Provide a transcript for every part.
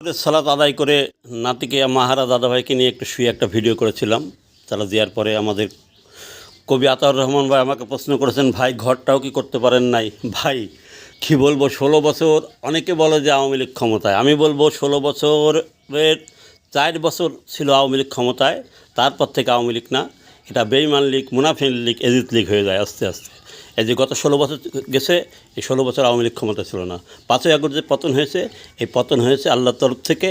সালাত আদায় করে নাতিকে, মাহারা দাদাভাইকে নিয়ে একটু শুয়ে একটা ভিডিও করেছিলাম। তারা দেওয়ার পরে আমাদের কবি আতাউর রহমান ভাই আমাকে প্রশ্ন করেছেন, ভাই, ঘরটাও কি করতে পারেন নাই? ভাই, কি বলব, ষোলো বছর, অনেকে বলে যে আওয়ামী লীগ ক্ষমতায়। আমি বলব, ষোলো বছরের চার বছর ছিল আওয়ামী লীগ ক্ষমতায়, তারপর থেকে আওয়ামী লীগ না। এটা বেইমান লীগ মুনাফিন লীগ, এজিত লীগ হয়ে যায় আস্তে আস্তে। এই যে গত ষোলো বছর গেছে, এই ষোলো বছর আওয়ামী লীগ ক্ষমতা ছিল না। পাঁচই আগস্ট যে পতন হয়েছে, এই পতন হয়েছে আল্লাহর তরফ থেকে,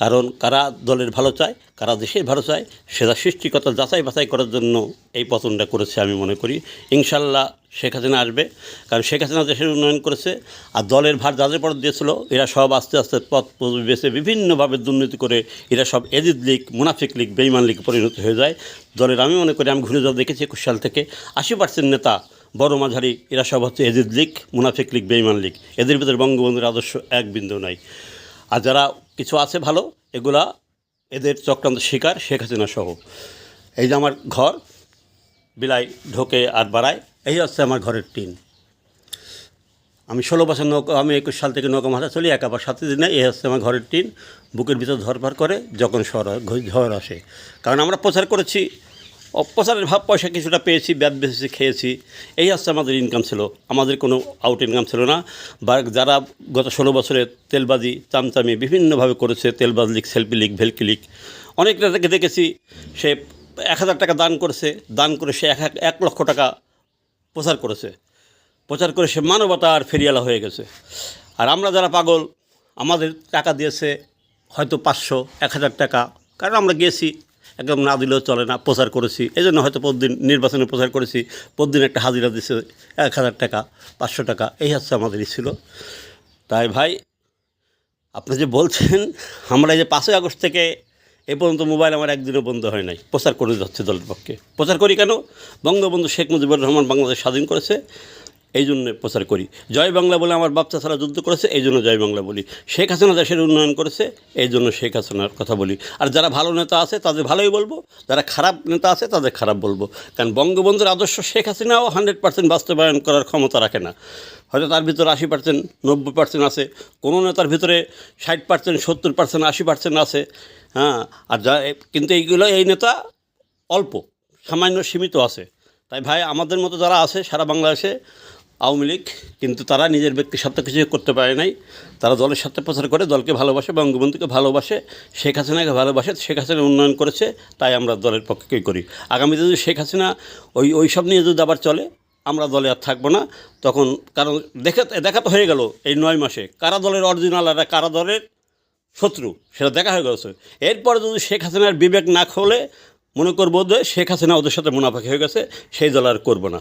কারণ কারা দলের ভালো চায়, কারা দেশের ভালো চায়, সেটা সৃষ্টিকতা যাচাই বাছাই করার জন্য এই পতনটা করেছে আমি মনে করি। ইনশাল্লাহ শেখ হাসিনা আসবে। কারণ শেখ হাসিনা দেশের উন্নয়ন করেছে আর দলের ভার যাদের পর দিয়েছিল, এরা সব আস্তে আস্তে পথ বেছে বিভিন্নভাবে দুর্নীতি করে এরা সব এজিদ লীগ, মুনাফিক লীগ বেইমান লীগ পরিণত হয়ে যায়। দলের আমি মনে করি, আমি ঘুরে যাওয়া দেখেছি একুশ সাল থেকে। আশি পার্সেন্ট নেতা, বড় মাঝারি, এরা সব হচ্ছে এজিদ লীগ, মুনাফিক লীগ বেইমান লীগ। এদের ভিতরে বঙ্গবন্ধুর আদর্শ এক বিন্দু নাই। আর যারা কিছু আছে ভালো, এগুলা এদের চক্রান্ত শিকার শেখ হাসিনা সহ। এই যে আমার ঘর বিলাই ঢোকে আর বাড়ায়। এই হচ্ছে আমার ঘরের টিন। আমি ষোলো বছর নৌকা, আমি একুশ সাল থেকে নৌকা মাথা চলি, একাবার সাথে দিনে এই হচ্ছে আমার ঘরের টিন। বুকের ভিতর ধরপার করে যখন ঘ- ঝড় আসে। কারণ আমরা প্রচার করেছি অপ্রচারের ভাব পয়সা কিছুটা পেয়েছি ব্যাদ বেশি খেয়েছি। এই হচ্ছে আমাদের ইনকাম ছিল। আমাদের কোনো আউট ইনকাম ছিল না। বা যারা গত ষোলো বছরে তেলবাজি, চামচামি বিভিন্নভাবে করেছে, তেলবাজ লিগ সেলফি লিগ, ভেলকি লিগ অনেক নেতাকে দেখেছি, সে এক হাজার টাকা দান করেছে, দান করে সে এক এক- লক্ষ টাকা প্রচার করেছে। প্রচার করে সে মানবতা আর ফেরিয়ালা হয়ে গেছে। আর আমরা যারা পাগল, আমাদের টাকা দিয়েছে হয়তো পাঁচশো, এক হাজার টাকা। কারণ আমরা গেছি, একদম না দিলেও চলে না, প্রচার করেছি। এই জন্য হয়তো প্রতিদিন নির্বাচনে প্রচার করেছি, প্রতিদিন একটা হাজিরা দিছে এক হাজার টাকা, পাঁচশো টাকা। এই হচ্ছে আমাদেরই ছিল। তাই ভাই, আপনি যে বলছেন, আমরা এই যে পাঁচই আগস্ট থেকে এ পর্যন্ত মোবাইল আমার একদিনও বন্ধ হয় নাই। প্রচার করে যাচ্ছে দলের পক্ষে। প্রচার করি কেন? বঙ্গবন্ধু শেখ মুজিবুর রহমান বাংলাদেশ স্বাধীন করেছে। এই জন্য প্রচার করি। জয় বাংলা বলে আমার বাচ্চা ছাড়া যুদ্ধ করেছে এই জন্য জয় বাংলা বলি। শেখ হাসিনা দেশের উন্নয়ন করেছে এই জন্য শেখ হাসিনার কথা বলি। আর যারা ভালো নেতা আছে, তাদের ভালোই বলব। যারা খারাপ নেতা আছে, তাদের খারাপ বলব। কারণ বঙ্গবন্ধুর আদর্শ শেখ হাসিনাও হান্ড্রেড পার্সেন্ট বাস্তবায়ন করার ক্ষমতা রাখে না। হয়তো তার ভিতরে আশি পার্সেন্ট, নব্বই পার্সেন্ট আছে। কোনো নেতার ভিতরে ষাট পার্সেন্ট, সত্তর পার্সেন্ট, আশি পার্সেন্ট আছে। হ্যাঁ আর যা কিন্তু এইগুলো, এই নেতা অল্প, সামান্য সীমিত আছে। তাই ভাই, আমাদের মতো যারা আছে সারা বাংলাদেশে আওয়ামী লীগ, কিন্তু তারা নিজের ব্যক্তির সাথে কিছু করতে পারে নাই। তারা দলের সাথে প্রচার করে দলকে ভালোবাসে বঙ্গবন্ধুকে ভালোবাসে, শেখ হাসিনাকে ভালোবাসে, শেখ হাসিনা উন্নয়ন করেছে, তাই আমরা দলের পক্ষেই করি। আগামীতে যদি শেখ হাসিনা ওই ওই সব নিয়ে যদি আবার চলে, আমরা দলে আর থাকব না। তখন কারণ দেখে, দেখা তো হয়ে গেল এই নয় মাসে, কারা দলের অরিজিনাল আর কারা দলের শত্রু, সেটা দেখা হয়ে গেছে। এরপরে যদি শেখ হাসিনার বিবেক না খোলে, মনে করব যে শেখ হাসিনা ওদের সাথে মুনাফাকি হয়ে গেছে, সেই দল আর করব না।